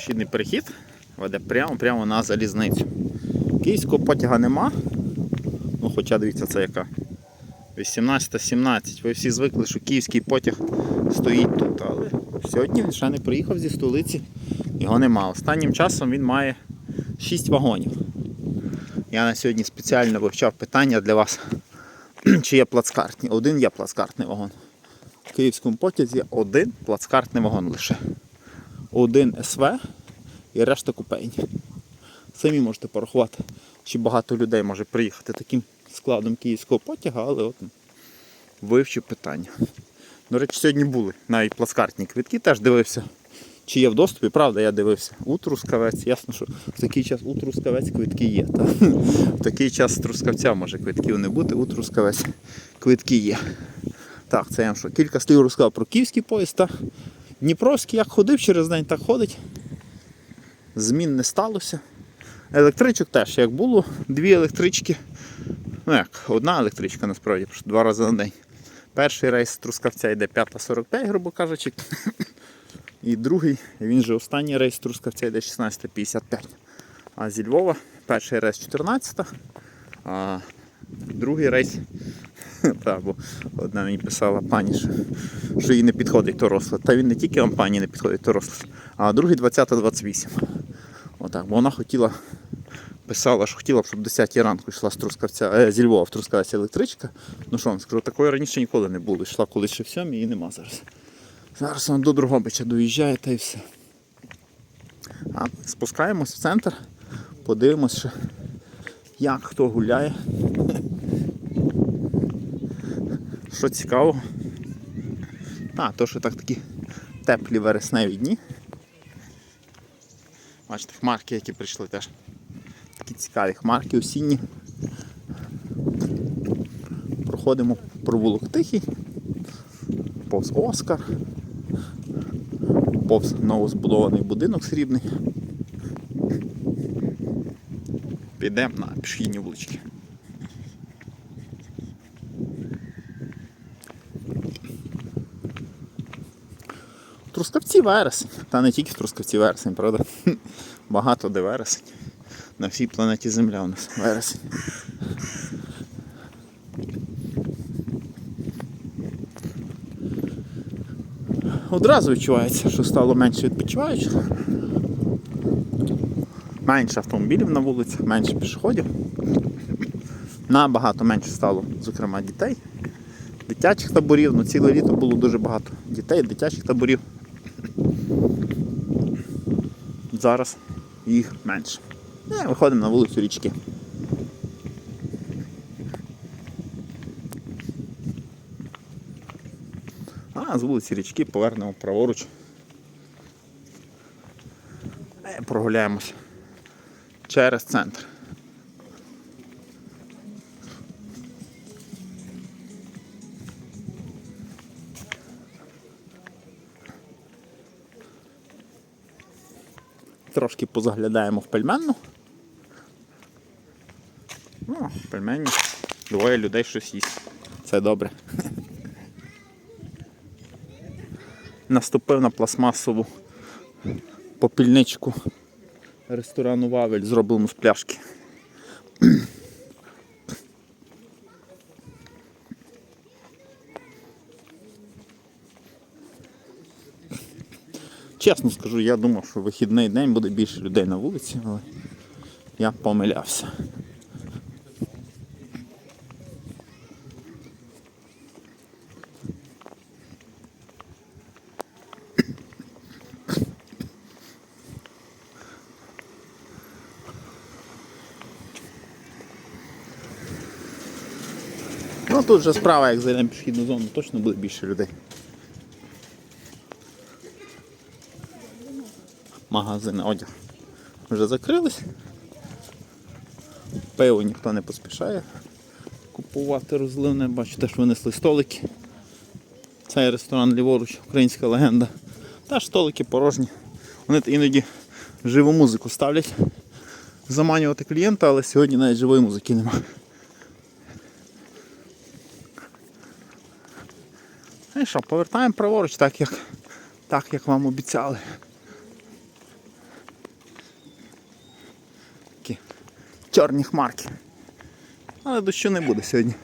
Пішідний перехід веде прямо прямо на залізницю. Київського потяга нема. Ну, хоча дивіться, це яка. 18-17. Ви всі звикли, що київський потяг стоїть тут. Але сьогодні він ще не приїхав зі столиці. Його нема. Останнім часом він має 6 вагонів. Я на сьогодні спеціально вивчав питання для вас, чи є плацкартні. Один є плацкартний вагон. В київському потязі один плацкартний вагон лише. Один СВ і решта купейні. Самі можете порахувати, чи багато людей може приїхати таким складом київського потяга, але от вивчив питання. До речі, сьогодні були навіть плацкартні квитки, теж дивився, чи є в доступі. Правда, я дивився у Трускавець. Ясно, що в такий час у Трускавець квитки є. Та? В такий час Трускавця може квитків не бути, у Трускавець квитки є. Так, це я вам що, кілька слів розказав про київський поїзд. Дніпровський як ходив через день, так ходить. Змін не сталося. Електричок теж, як було, дві електрички. Ну як, одна електричка насправді, два рази на день. Перший рейс Трускавця йде 5.45, грубо кажучи. І другий, він же останній рейс Трускавця йде 16.55. А зі Львова перший рейс 14, а другий рейс. Та, бо одна мені писала пані, що, їй не підходить то. Та він не тільки вам пані не підходить то а другий 20.28. Отак, бо вона хотіла, писала, що хотіла б, щоб в 10 ранку йшла з Трускавця, е, зі Львова в електричка. Ну що вам скажу, такої раніше ніколи не було. Йшла колись ще в сьомій і нема зараз. Зараз вона до Другобича доїжджає та й все. А спускаємось в центр, подивимось, що як хто гуляє. Що цікаво. А, то що так такі теплі вересневі дні. Бачите, хмарки, які прийшли теж. Такі цікаві хмарки осінні. Проходимо провулок Тихий, повз Оскар, повз новозбудований будинок срібний. Підемо на пішохідні вулички. Трускавці вересень. Та не тільки в Трускавці вересень, правда? Багато де вересень. На всій планеті Земля у нас вересень. Одразу відчувається, що стало менше відпочиваючих. Менше автомобілів на вулицях, менше пішоходів. Набагато менше стало, зокрема, дітей. Дитячих таборів, ну ціле літо було дуже багато дітей, дитячих таборів. Зараз їх менше. Е, Виходимо на вулицю річки. А з вулиці річки повернемо праворуч. Е, Прогуляємось через центр. Трошки позаглядаємо в пельменну. Ну, в пельменні двоє людей щось їсть. Це добре. Наступив на пластмасову попільничку ресторану Вавель, зроблену з пляшки. Чесно скажу, я думав, що вихідний день буде більше людей на вулиці, але я помилявся. Ну тут же справа, як зайдемо пішохідну зону, точно буде більше людей. Магазини одяг вже закрились. Пиво ніхто не поспішає купувати розливне, бачите, що винесли столики. Цей ресторан ліворуч, українська легенда. Теж столики порожні. Вони іноді живу музику ставлять. Заманювати клієнта, але сьогодні навіть живої музики немає. Ну І що, повертаємо праворуч, так як, так як вам обіцяли. Чорні хмарки. Але дощу не буде сьогодні.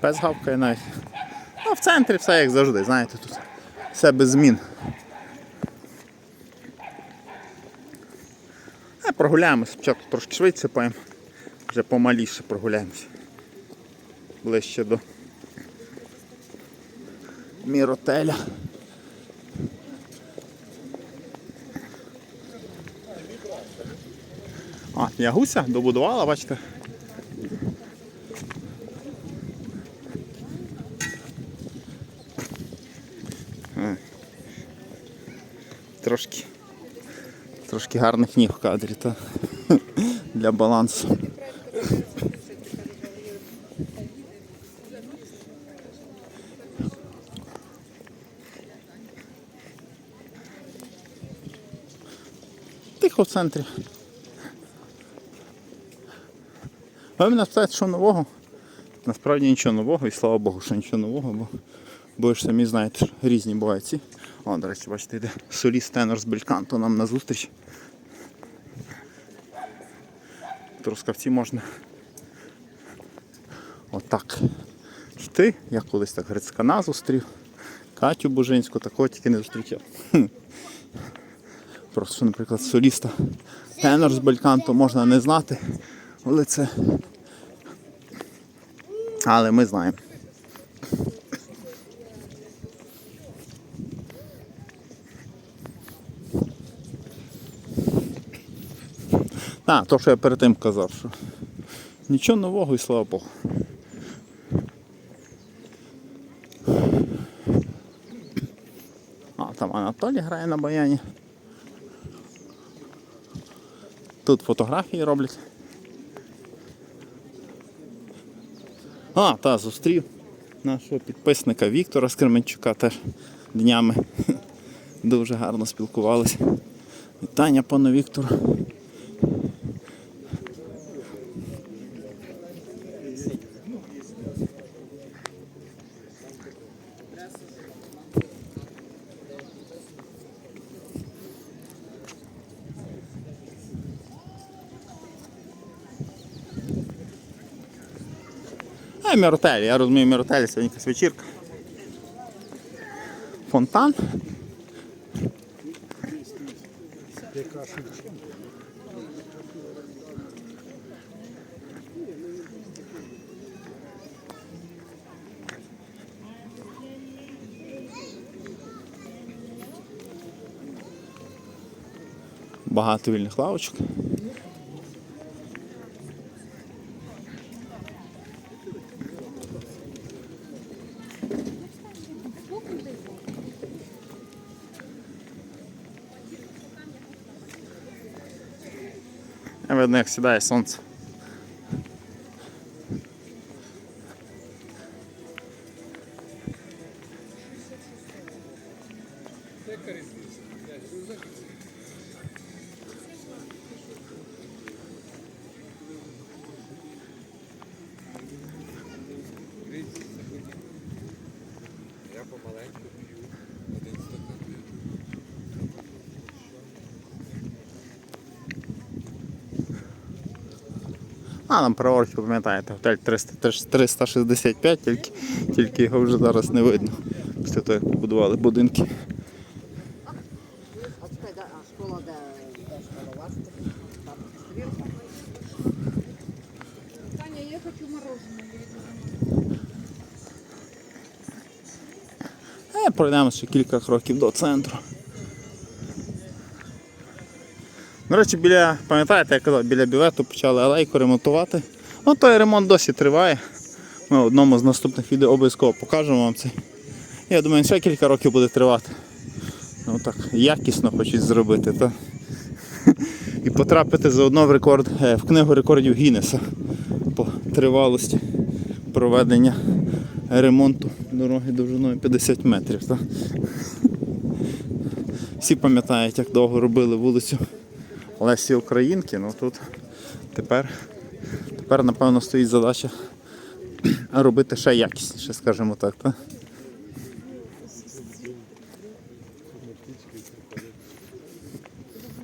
Пес гавкає навіть. А в центрі все як завжди, знаєте, тут все без змін. А прогуляємося, спочатку трошки швидше поїмо, вже помаліше прогуляємося. Ближче до міротеля. Ягуся добудувала, бачите? Е. Трошки. Трошки гарних ніг в кадрі, та для балансу. Тихо в центрі. Ви мене питаєте, що нового? Насправді нічого нового, і слава Богу, що нічого нового, бо, бо ж самі знаєте, різні бувають. О, до речі, бачите, йде соліст тенор з бельканту нам на зустріч. Трускавці можна отак йти. Я колись так Грицькана зустрів, Катю Бужинську, такого тільки не зустрічав. Просто, наприклад, соліста тенор з бельканту можна не знати, але це. Але ми знаємо. А, то, що я перед тим казав, що нічого нового і слава Богу. А, там Анатолій грає на баяні. Тут фотографії роблять. А, та, зустрів нашого підписника Віктора Скременчука теж днями. Дуже гарно спілкувалися. Вітання пану Віктору. А Міротель, я розумію, Міротель сьогодні якась вечірка. Фонтан. Багато вільних лавочок. Видно, як сідає сонце. А, нам ви пам'ятаєте, готель 300, 365, тільки, тільки його вже зараз не видно. Після того, як побудували будинки. Таня, я хочу мороженое. Пройдемо ще кілька кроків до центру. До речі, біля, пам'ятаєте, я казав, біля бювету почали алейку ремонтувати. Ну, той ремонт досі триває. Ми в одному з наступних відео обов'язково покажемо вам це. Я думаю, ще кілька років буде тривати. Ну так, якісно хочуть зробити. Та? І потрапити заодно в рекорд, е, в книгу рекордів Гіннеса по тривалості проведення ремонту дороги довжиною 50 метрів. Та? Всі пам'ятають, як довго робили вулицю Лесі Українки, ну тут тепер, тепер напевно, стоїть задача робити ще якісніше, скажімо так. так?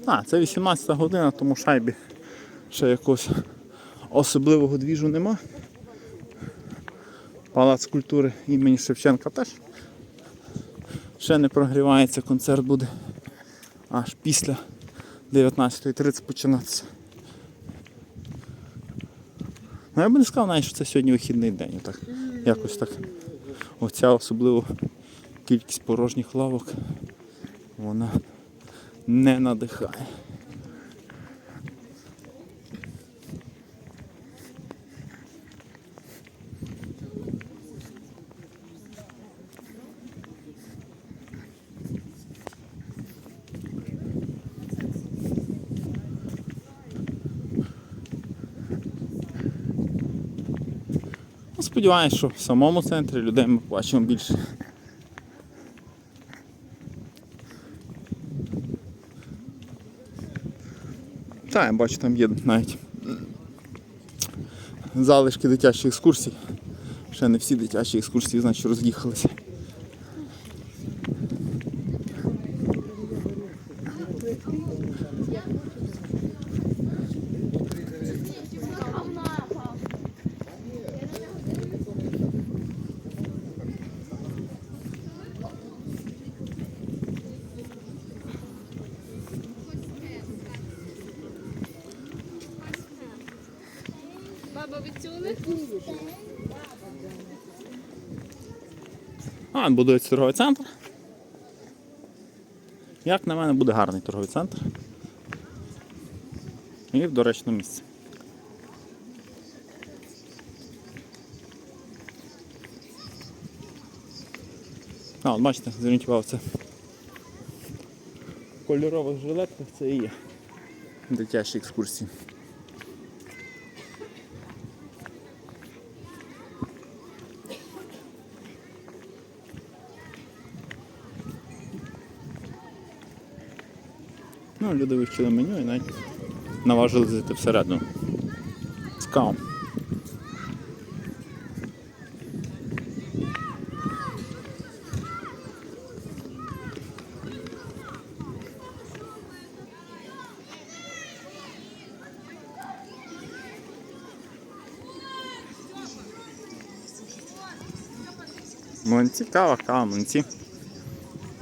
А, це 18 година, тому шайбі ще якогось особливого двіжу нема. Палац культури імені Шевченка теж ще не прогрівається, концерт буде аж після. 19.30 починатися. Ну я би не сказав навіть, що це сьогодні вихідний день. Так, якось так. Оця особливо кількість порожніх лавок, вона не надихає. Сподіваюсь, що в самому центрі людей ми побачимо більше. Та, я бачу, там є навіть залишки дитячих екскурсій. Ще не всі дитячі екскурсії, значить, роз'їхалися. А, будується торговий центр. Як на мене, буде гарний торговий центр. І в доречному місці. А, от бачите, зверніть увагу, це в кольорових жилетках це і є дитячі екскурсії. Ну, люди вивчили меню і навіть наважилися зайти всередину. Цікаво. Млинці, кава, кава, млинці.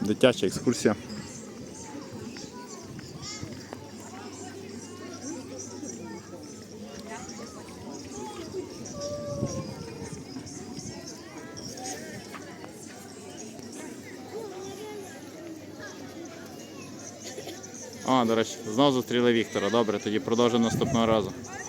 Дитяча екскурсія. Речі, знову зустріли Віктора. Добре, тоді продовжимо наступного разу.